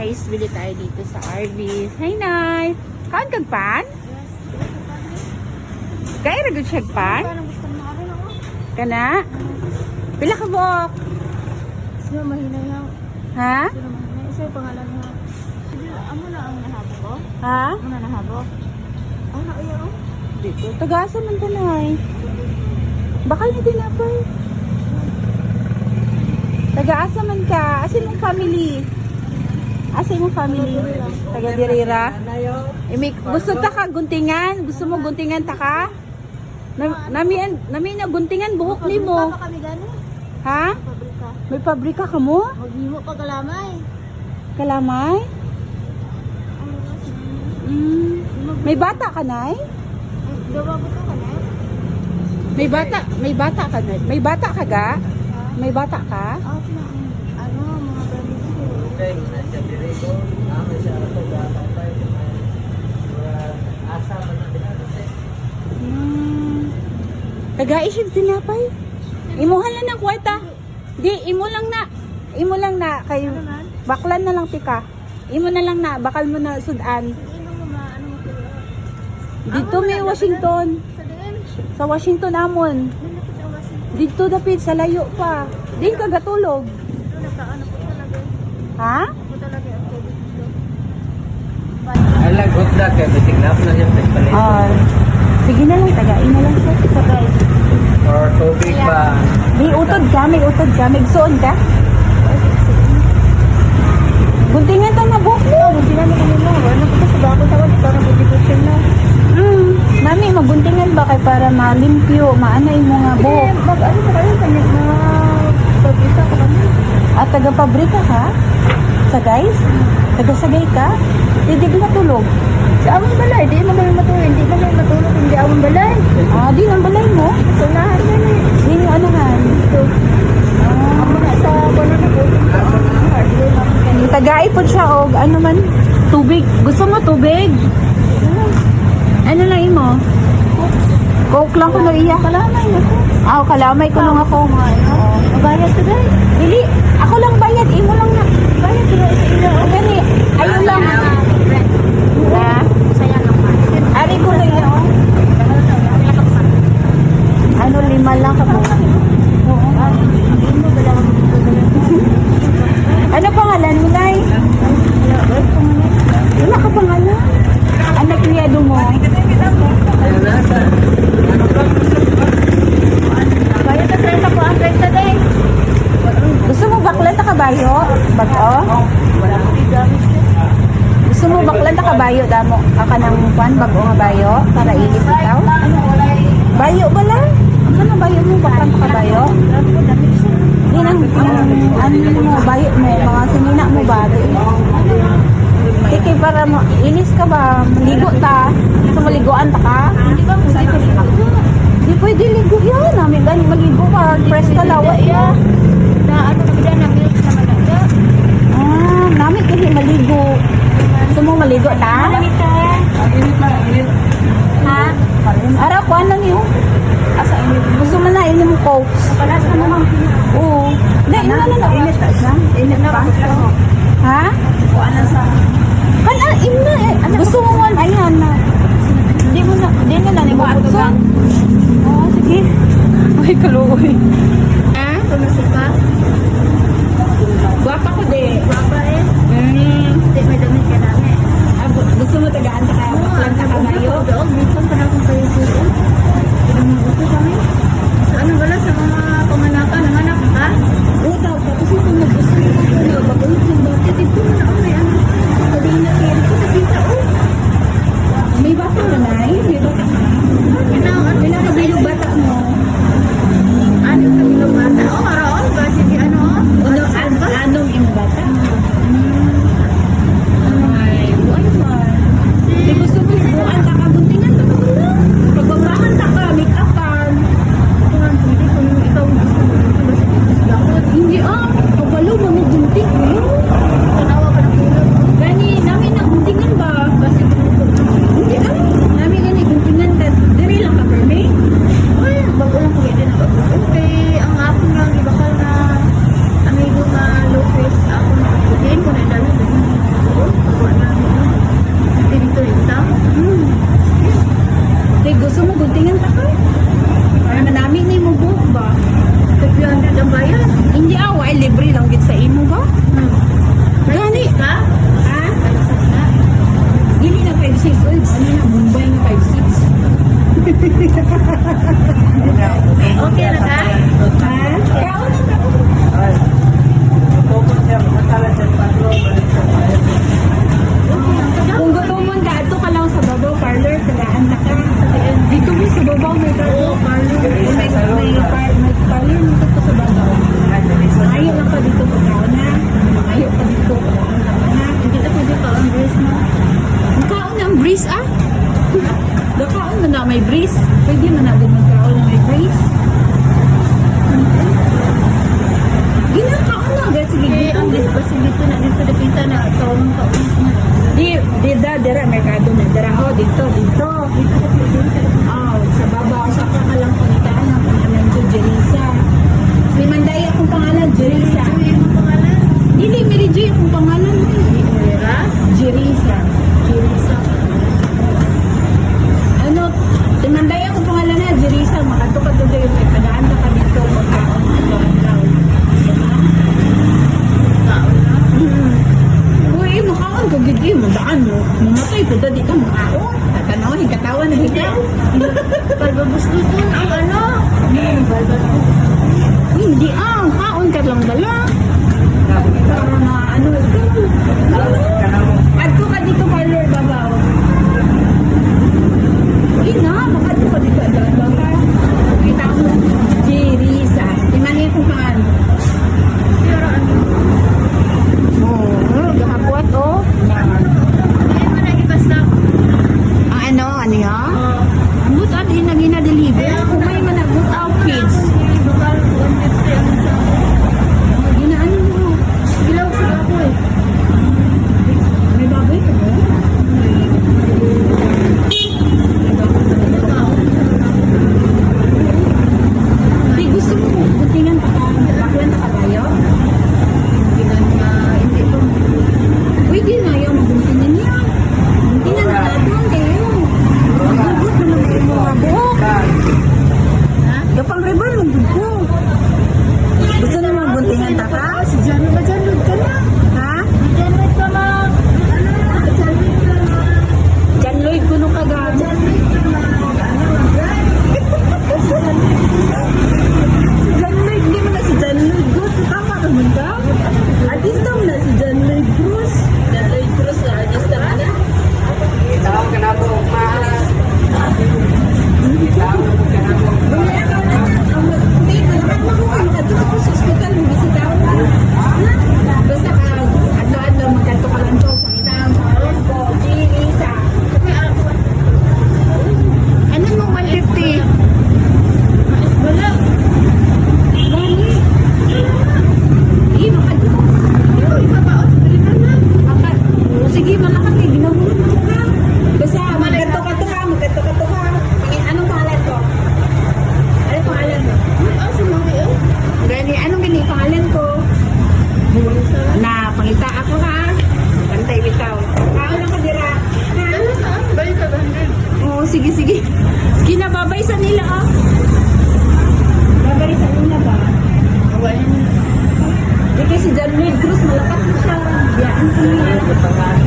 guys, bili tayo dito sa Arby's. Hi, Nay! Kaan kag pan? Kaya ra gud siya pan? Parang gusto mo ka rin ako. Kana? Pila ka buok? Sino mahinay nga? Ha? Sino mahinay? Isa yung pangalan nga. Sige, amo na ang nahabo ko. Ha? Amo na nahabo. Ah, na iyo. Dito. Tagasa man ka, Nay. Bakal ni tinapay. Taga-asa man ka. Asa mong family? Asa mong family? Taga Dirira? Eh, may, gusto ta ka guntingan? Gusto mo guntingan ta ka? Na, nami, nami na guntingan buhok ni mo. Pabrika pa kami gani. Ha? May pabrika ka mo? Maghimo pa kalamay. Kalamay? Mm. May bata ka, Nay? To ka na? May bata, may bata ka, Nay? May bata ka ga? May bata ka? Ah, mga brother ko. Hmm. Taga-isip tinapay. Imuhan lang ng kwarta. Di, imo lang na. Imo lang na. Kay Ano man? baklan na lang tika. Imo na lang na. Bakal mo na sudan. Ano tulo? Dito may Washington. Sa Washington amon. Ang. Dito dapit sa layo pa. Din ka gatulog. Talaga? Ha? Dito. Alam, good luck kaya bitingnap na yung palit. Ah. sige na lang. Tagain na lang sa sa guys. Or tubig pa. May utod ka. May utod ka. May igsoon ka. Guntingan ta na buhok mo. Guntingan mo kanila. Wala ko sa bako sa wala. Parang buti-buti na. Hmm. Mami, maguntingan ba kay para malimpyo, maanay mo nga Eh, buhok? mag ano pa kayo? Kanya na pabrika ko. At taga-pabrika ka? Sa guys? Taga-sagay ka? Hindi ka natulog. Sa among balay, di mo kami matulog. Hindi mo kami matulog. Hindi among balay. Ah, di ang balay mo. Sa lahat na eh. Di yung anuhan. Ito. Amo na sa wala na po. Kanina. Taga-ipon siya og ano man, tubig. Gusto mo tubig? Ano lang imo? Coke lang ko na iya. Kalamay na ko. Ah, kalamay ko lang ako. Mabayad ka dahil. Dili, ako lang bayad, imo lang na. Bayad dahil sa ilo. O gani, ayun lang. Ha? Saya naman. Ari ko lang yun. Ano, lima lang ka mo. Ano pangalan mo, Nay? Wala ka pangalan. Anak kriyado mo. Ayun na, sa. Bayad ka dahil sa kuang renta dahil. Gusto mo baklan na kabayo? Bago? Gusto mo baklan na kabayo, damo? Aka ng kwan, bago nga bayo? Para ilis ikaw? Bayo ba lang? Ano na bayo mo? Baklan na kabayo? Yan ang, ang ano mo, bayo mo, mga sinina mo ba? Kiki para mo, inis ka ba? Maligo ta? Gusto maliguan ta ka? Hindi ba pwede ka dito? Di pwede ligo yan. Namin gani maligo ka. Press ka lawas Iya. na. Na ano na bida na milk sa malaga. Ah, namin kasi maligo. Gusto mo maligo ta? Ha? Ara, kuha lang yun. Asa init? Gusto mo na coke. Palas ka naman. Oo. Na, ino na lang. Init na siya. Init na ba? Ha? Kuanan sa Kana, ino na eh. Gusto mo man, ayan na. Hindi mo na, hindi na lang ibubuksan. Oo, sige. Ay, kaluoy. Ha? Pumasok ka? Guwapa ko de. Guwapa eh. Mm. Hindi, may damit ka namin. Ah, gu- gusto mo tagaan ta kaya baklan ta kabayo? Doon, dito pa na akong kayo suko. Pinamabuto kami. Ano wala sa mga panganakan, nanganak ka? Oo daw, tapos ito nag-gusto ko ko na bagulit yung dito mo na ako may ano. Sabi na kaya dito nakita, oh. May bata na nai? Oo, may bago. May palin. Ito po sa bago. Ayaw lang pa dito po ka na. Ayaw pa dito breeze na. Magkaon na ang breeze ah. Dakaon na may breeze. Pwede man na din magkaon na may breeze. Ginakaon na. Sige, dito. Basta dito na dito na pinta na. Kaon ka. Di, di da, dira. Merkado na. Dira, oh, dito, dito. Dito, dito. Ah, aw, aon ka lang dala. Para na ano ito. Adto ka dito pa Lord babaw. Ina, makadto ka dito dalaw. Kita mo. Mangita ako ha. Bantay bitaw. Kaon ako dira. Ha? Bay ka Oo, sige, sige. Kinababay sa nila oh. Babay sa nila ba? Wala. Di kasi John Lloyd Cruz, malakas siya. Biyaan ko nila.